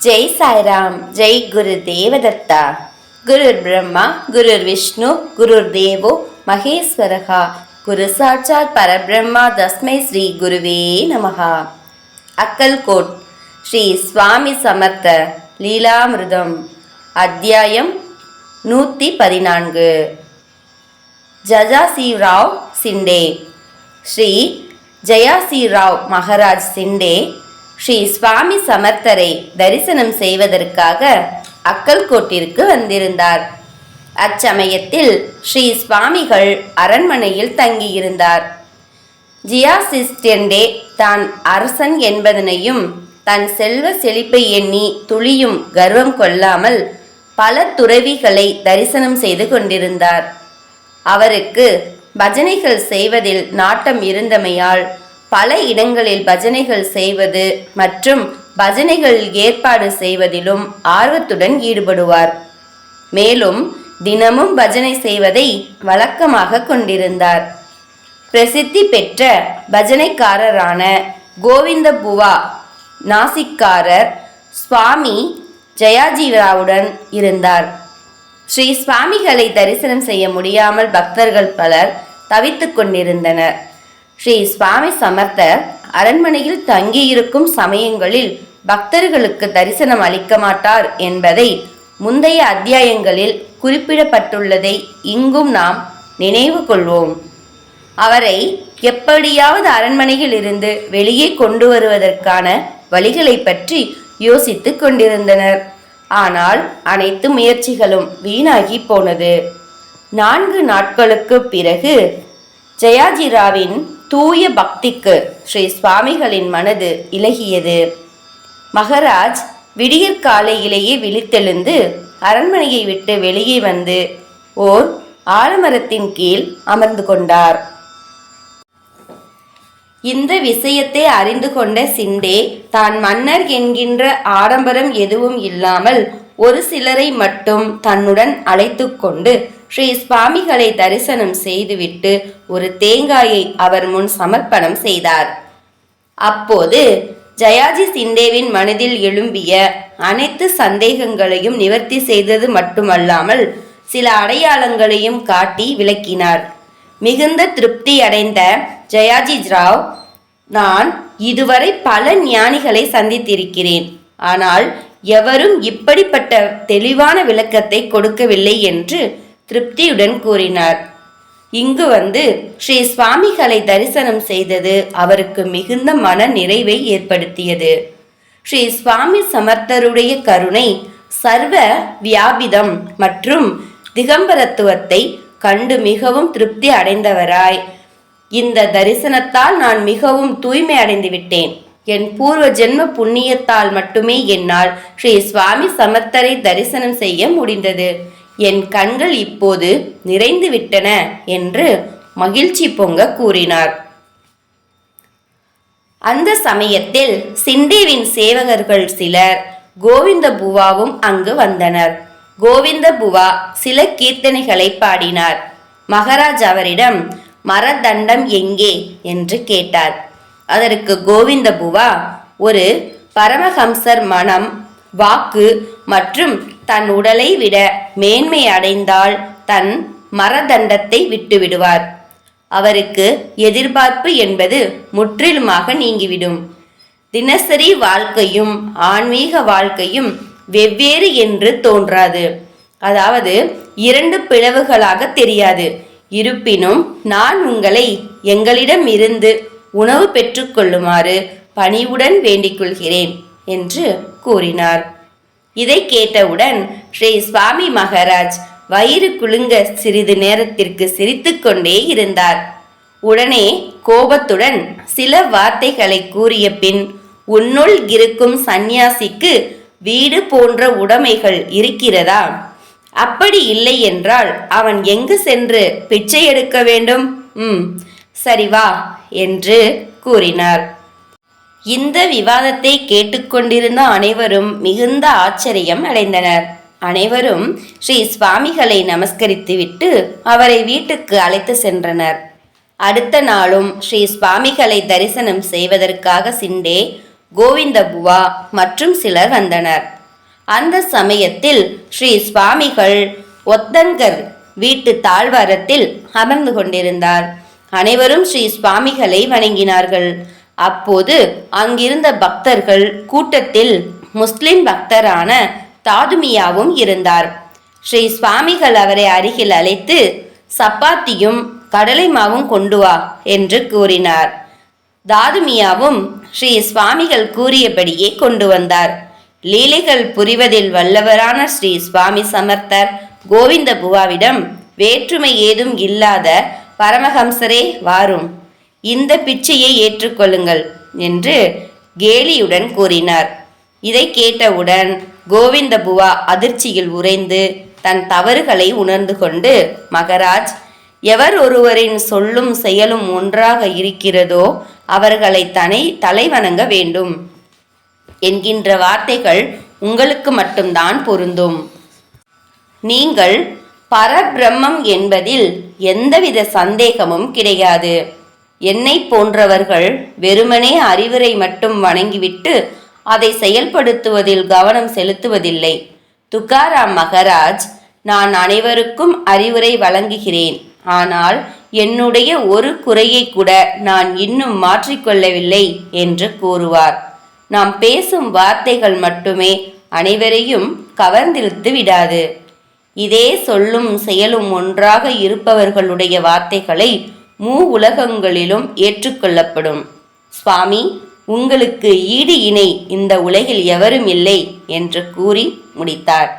ஜெய் சாய்ராம் ஜெய் குரு தேவதத்தா. குருர் பிரம்மா குருர் விஷ்ணு குருர் தேவோ மகேஸ்வரகா குரு சாட்சாத் பரபிரம்மா தஸ்மை ஸ்ரீ குருவே நமகா அக்கல்கோட் ஸ்ரீ சுவாமி சமர்த்த லீலாமிருதம் அத்தியாயம் நூற்றி பதினான்கு ஜஜாசிராவ் சிண்டே. ஸ்ரீ ஜெயாசிராவ் மகராஜ் சிண்டே ஸ்ரீ சுவாமி சமர்த்தரை தரிசனம் செய்வதற்காக அக்கல்கோட்டிற்கு வந்திருந்தார். அச்சமயத்தில் ஸ்ரீ சுவாமிகள் அரண்மனையில் தங்கியிருந்தார். ஜியாசிஸ்டெண்டே தான் அரசன் என்பதனையும் தன் செல்வ செழிப்பை எண்ணி துளியும் கர்வம் கொள்ளாமல் பல துறவிகளை தரிசனம் செய்து கொண்டிருந்தார். அவருக்கு பஜனைகள் செய்வதில் நாட்டம் இருந்தமையால் பல இடங்களில் பஜனைகள் செய்வது மற்றும் பஜனைகள் ஏற்பாடு செய்வதிலும் ஆர்வத்துடன் ஈடுபடுவார். மேலும் தினமும் பஜனை செய்வதை வழக்கமாக கொண்டிருந்தார். பிரசித்தி பெற்ற பஜனைக்காரரான கோவிந்த புவா நாசிக்காரர் சுவாமி ஜெயாஜீராவுடன் இருந்தார். ஸ்ரீ சுவாமிகளை தரிசனம் செய்ய முடியாமல் பக்தர்கள் பலர் தவித்துக் கொண்டிருந்தனர். ஸ்ரீ சுவாமி சமர்த்தர் அரண்மனையில் தங்கியிருக்கும் சமயங்களில் பக்தர்களுக்கு தரிசனம் அளிக்க மாட்டார் என்பதை முந்தைய அத்தியாயங்களில் குறிப்பிடப்பட்டுள்ளதை இங்கும் நாம் நினைவு கொள்வோம். அவரை எப்படியாவது அரண்மனையில் இருந்து வெளியே கொண்டு வருவதற்கான வழிகளை பற்றி யோசித்துக் கொண்டிருந்தனர். ஆனால் அனைத்து முயற்சிகளும் வீணாகி போனது. நான்கு நாட்களுக்கு பிறகு ஜெயாஜிராவின் தூய பக்திக்கு ஸ்ரீ சுவாமிகளின் மனது இலகியது. மகராஜ் விடியற் காலையிலேயே விழித்தெழுந்து அரண்மனையை விட்டு வெளியே வந்து ஓர் ஆலமரத்தின் கீழ் அமர்ந்து கொண்டார். இந்த விஷயத்தை அறிந்து கொண்ட சிண்டே தான் மன்னர் என்கின்ற ஆடம்பரம் எதுவும் இல்லாமல் ஒரு சிலரை மட்டும் தன்னுடன் அழைத்து கொண்டு ஸ்ரீ சுவாமிகளை தரிசனம் செய்துவிட்டு ஒரு தேங்காயை அவர் முன் சமர்ப்பணம் செய்தார். அப்போது ஜயாஜி சிண்டேவின் மனதில் எழும்பிய அனைத்து சந்தேகங்களையும் நிவர்த்தி செய்தது மட்டுமல்லாமல் சில அடையாளங்களையும் காட்டி விளக்கினார். மிகுந்த திருப்தி அடைந்த ஜெயாஜி ராவ் நான் இதுவரை பல ஞானிகளை சந்தித்திருக்கிறேன். ஆனால் எவரும் இப்படிப்பட்ட தெளிவான விளக்கத்தை கொடுக்கவில்லை என்று திருப்தியுடன் கூறினார். இங்கு வந்து ஸ்ரீ சுவாமிகளை தரிசனம் செய்தது அவருக்கு மிகுந்த மன நிறைவை ஏற்படுத்தியது. ஸ்ரீ சுவாமி சமர்த்தருடைய கருணை சர்வ வியாபிதம் மற்றும் திகம்பரத்துவத்தை கண்டு மிகவும் திருப்தி அடைந்தவராய். இந்த தரிசனத்தால் நான் மிகவும் தூய்மை அடைந்து விட்டேன். என் பூர்வ ஜென்ம புண்ணியத்தால் மட்டுமே என்னால் ஸ்ரீ சுவாமி சமர்த்தரை தரிசனம் செய்ய முடிந்தது. என் கண்கள் இப்போது நிறைந்து விட்டன என்று மகிழ்ச்சி பொங்க கூறினார். அந்த சமயத்தில் சிண்டேவின் சேவகர்கள் சிலர் கோவிந்த புவாவும் அங்கு வந்தனர். கோவிந்த புவா சில கீர்த்தனைகளை பாடினார். மகாராஜ் அவரிடம் மரதண்டம் எங்கே? என்று கேட்டார். அதற்கு கோவிந்த புவா ஒரு பரமஹம்சர் மனம் வாக்கு மற்றும் தன் உடலை விட மேன்மை அடைந்தால் தன் மரதண்டத்தை விட்டுவிடுவார். அவருக்கு எதிர்பார்ப்பு என்பது முற்றிலுமாக நீங்கிவிடும். தினசரி வாழ்க்கையும் ஆன்மீக வாழ்க்கையும் வெவ்வேறு என்று தோன்றாது. அதாவது இரண்டு பிளவுகளாக தெரியாது. இருப்பினும் நான் உங்களை எங்களிடம் இருந்து உணவு பெற்றுக்கொள்ளுமாறு பணிவுடன் வேண்டிக் கொள்கிறேன் என்று கூறினார். இதை கேட்டவுடன் ஸ்ரீ சுவாமி மகாராஜ் வயிறு குலுங்க சிறிது நேரத்திற்கு சிரித்துக்கொண்டே இருந்தார். உடனே கோபத்துடன் சில வார்த்தைகளை கூறிய பின் உன்னுள் இருக்கும் சந்நியாசிக்கு வீடு போன்ற உடைமைகள் இருக்கிறதா? அப்படி இல்லை என்றால் அவன் எங்கு சென்று பிச்சை எடுக்க வேண்டும்? ம் சரி வா என்று கூறினார். இந்த விவாதத்தை கேட்டுக்கொண்டிருந்த அனைவரும் மிகுந்த ஆச்சரியம் அடைந்தனர். அனைவரும் ஸ்ரீ சுவாமிகளை நமஸ்கரித்துவிட்டு அவரை வீட்டுக்கு அழைத்து சென்றனர். அடுத்த நாளும் ஸ்ரீ சுவாமிகளை தரிசனம் செய்வதற்காக சிண்டே கோவிந்த புவா மற்றும் சிலர் வந்தனர். அந்த சமயத்தில் ஸ்ரீ சுவாமிகள் ஒத்தன்கர் வீட்டு தாழ்வாரத்தில் அமர்ந்து கொண்டிருந்தார். அனைவரும் ஸ்ரீ சுவாமிகளை வணங்கினார்கள். அப்போது அங்கிருந்த பக்தர்கள் கூட்டத்தில் முஸ்லிம் பக்தரான தாதுமியாவும் இருந்தார். ஸ்ரீ சுவாமிகள் அவரை அருகில் அழைத்து சப்பாத்தியும் கடலை மாவும் கொண்டு வா என்று கூறினார். தாதுமியாவும் ஸ்ரீ சுவாமிகள் கூறியபடியே கொண்டு வந்தார். லீலைகள் புரிவதில் வல்லவரான ஸ்ரீ சுவாமி சமர்த்தர் கோவிந்த புவாவிடம் வேற்றுமை ஏதும் இல்லாத பரமஹம்சரே வாரும். இந்த பிச்சையை ஏற்றுக்கொள்ளுங்கள் என்று கேலியுடன் கூறினார். இதை கேட்டவுடன் கோவிந்தபுவா அதிர்ச்சியில் உறைந்து தன் தவறுகளை உணர்ந்து கொண்டு மகராஜ் எவர் ஒருவரின் சொல்லும் செயலும் ஒன்றாக இருக்கிறதோ அவர்களை தனை தலைவணங்க வேண்டும் என்கின்ற வார்த்தைகள் உங்களுக்கு மட்டும்தான் பொருந்தும். நீங்கள் பரபிரம்மம் என்பதில் எந்தவித சந்தேகமும் கிடையாது. என்னை போன்றவர்கள் வெறுமனே அறிவுரை மட்டும் வணங்கிவிட்டு அதை செயல்படுத்துவதில் கவனம் செலுத்துவதில்லை. துக்காராம் மகராஜ் நான் அனைவருக்கும் அறிவுரை வழங்குகிறேன். ஆனால் என்னுடைய ஒரு குறையை கூட நான் இன்னும் மாற்றிக்கொள்ளவில்லை என்று கூறுவார். நாம் பேசும் வார்த்தைகள் மட்டுமே அனைவரையும் கவர்ந்திழுத்து விடாது. இதே சொல்லும் செயலும் ஒன்றாக இருப்பவர்களுடைய வார்த்தைகளை மூ உலகங்களிலும் ஏற்றுக்கொள்ளப்படும். சுவாமி உங்களுக்கு ஈடு இணை இந்த உலகில் எவரும் இல்லை என்று கூறி முடித்தார்.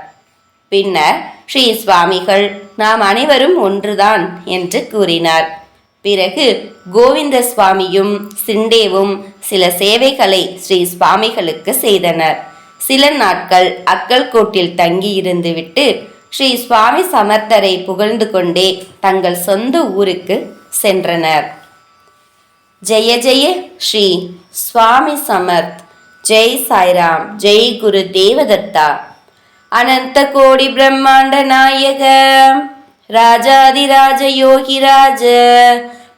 பின்னர் ஸ்ரீ சுவாமிகள் நாம் அனைவரும் ஒன்றுதான் என்று கூறினார். பிறகு கோவிந்த சுவாமியும் சிண்டேவும் சில சேவைகளை ஸ்ரீ சுவாமிகளுக்கு செய்தனர். சில நாட்கள் அக்கல்கோட்டில் தங்கியிருந்துவிட்டு ஸ்ரீ சுவாமி சமர்த்தரை புகழ்ந்து கொண்டே தங்கள் சொந்த ஊருக்கு சென்றனர். ஜெய ஜெய ஸ்ரீ சுவாமி சமர்த். ஜெய் சாய்ராம். ஜெய் குரு தேவதத்தா. அனந்த கோடி பிரம்மாண்ட நாயக. ராஜாதிராஜ யோகிராஜ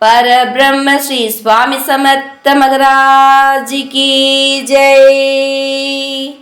பரபிரம்ம ஸ்ரீ சுவாமி சமர்த்த மகராஜி கி. ஜெய்.